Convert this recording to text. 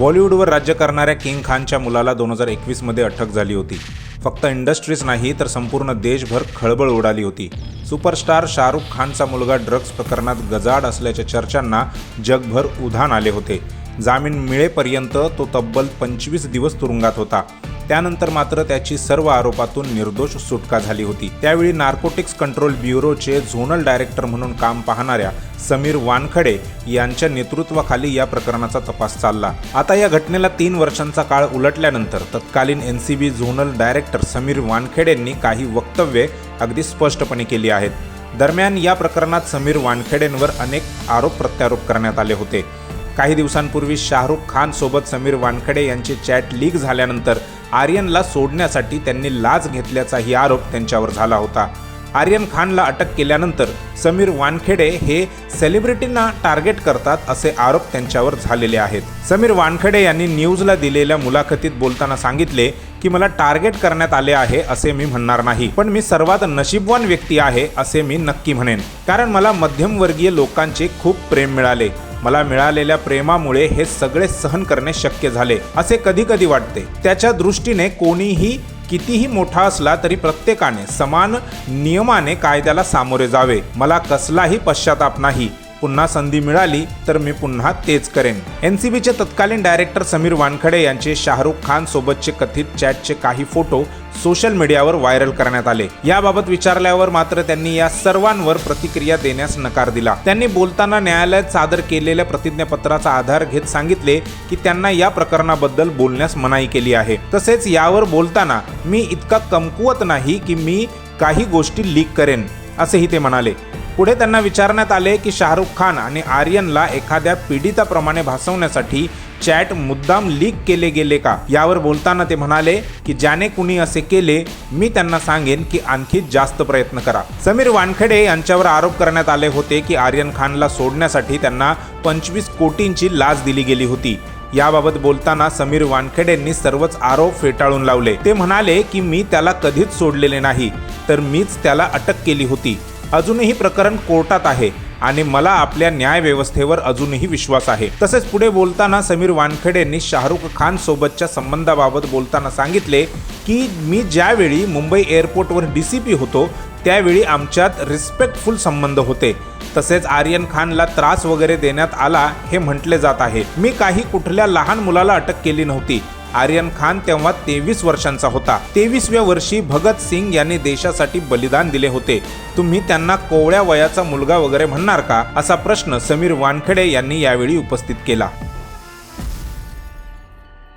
बॉलिवूडवर राज्य करणाऱ्या किंग खानच्या मुलाला दोन हजार एकवीसमध्ये अटक झाली होती. फक्त इंडस्ट्रीज नाही तर संपूर्ण देशभर खळबळ उडाली होती. सुपरस्टार शाहरुख खानचा मुलगा ड्रग्ज प्रकरणात गजाड असल्याच्या चर्चांना जगभर उधाण आले होते. जामीन मिळेपर्यंत तो तब्बल पंचवीस दिवस तुरुंगात होता. त्यानंतर मात्र त्याची सर्व आरोपातून निर्दोष सुटका झाली होती. त्यावेळी नार्कोटिक्स कंट्रोल ब्युरोचे झोनल डायरेक्टर म्हणून काम पाहणाऱ्या समीर वानखडे यांच्या नेतृत्वाखाली या प्रकरणाचा तपास चालला. आता या घटनेला तीन वर्षांचा काळ उलटल्यानंतर तत्कालीन N C B zonal director Sameer वानखेडेंनी काही वक्तव्ये अगदी स्पष्टपणे केली आहेत. दरम्यान या प्रकरणात समीर वानखेडेंवर अनेक आरोप प्रत्यारोप करण्यात आले होते. काही दिवसांपूर्वी शाहरुख खान सोबत समीर वानखडे यांची चॅट लीक झाल्यानंतर आर्यनला सोडण्यासाठी त्यांनी लाच घेतल्याचाही आरोप त्यांच्यावर झाला होता. आर्यन खानला अटक केल्यानंतर समीर वानखेडे हे सेलिब्रिटींना टार्गेट करतात असे आरोप त्यांच्यावर झालेले आहेत. समीर वानखेडे यांनी न्यूजला दिलेल्या मुलाखतीत बोलताना सांगितले की मला टार्गेट करण्यात आले आहे असे मी म्हणणार नाही पण मी सर्वात नशीबवान व्यक्ती आहे असे मी नक्की म्हणेन. कारण मला मध्यमवर्गीय लोकांचे खूप प्रेम मिळाले. मला मिळालेल्या प्रेमामुळे हे सगळे सहन करणे शक्य झाले असे कधी कधी वाटते. त्याच्या दृष्टीने कोणीही कितीही मोठा असला तरी प्रत्येकाने समान नियमाने कायद्याला सामोरे जावे. मला कसलाही पश्चाताप नाही. पुन्हा संधी मिळाली तर मी पुन्हा तेच करेन. एन सी बीचे तत्कालीन डायरेक्टर समीर वानखडे यांचे शाहरुख खान सोबतचे कथित चॅटचे काही फोटो सोशल मीडियावर व्हायरल करण्यात आले. याबाबत विचारल्यावर मात्र त्यांनी या सर्वांवर प्रतिक्रिया देण्यास नकार दिला. त्यांनी बोलताना न्यायालयात सादर केलेल्या प्रतिज्ञापत्राचा आधार घेत सांगितले की त्यांना या प्रकरणाबद्दल बोलण्यास मनाई केली आहे. तसेच यावर बोलताना मी इतका कमकुवत नाही की मी काही गोष्टी लीक करेन असेही ते म्हणाले. पुढे त्यांना विचारण्यात आले की शाहरुख खान आणि आर्यनला एखाद्या पीडिताप्रमाणे भासवण्यासाठी चॅट मुद्दाम लीक केले गेले का? यावर बोलताना ते म्हणाले की ज्याने कुणी असे केले मी त्यांना सांगेन की आणखी जास्त प्रयत्न करा. समीर वानखेडे यांच्यावर आरोप करण्यात आले होते की आर्यन खानला सोडण्यासाठी त्यांना पंचवीस कोटींची लाच दिली गेली होती. याबाबत बोलताना समीर वानखेडेंनी सर्वच आरोप फेटाळून लावले. ते म्हणाले की मी त्याला कधीच सोडलेले नाही तर मीच त्याला अटक केली होती. अजूनही प्रकरण कोर्टात आहे आणि मला आपल्या न्यायव्यवस्थेवर अजूनही विश्वास आहे. तसेच पुढे बोलताना समीर वानखेडेंनी शाहरुख खान सोबतच्या संबंधाबाबत बोलताना सांगितले की मी ज्यावेळी मुंबई एअरपोर्टवर डी सी पी होतो त्यावेळी आमच्यात रिस्पेक्टफुल संबंध होते. तसेच आर्यन खानला त्रास वगैरे देण्यात आला हे म्हटले जात आहे. मी काही कुठल्या लहान मुलाला अटक केली नव्हती. आर्यन खान तेव्हा तेवीस वर्षांचा होता. तेवीसव्या वर्षी भगत सिंग यांनी देशासाठी बलिदान दिले होते. तुम्ही त्यांना कोवळ्या वयाचा मुलगा वगैरे म्हणणार का? असा प्रश्न समीर वानखेडे यांनी यावेळी उपस्थित केला.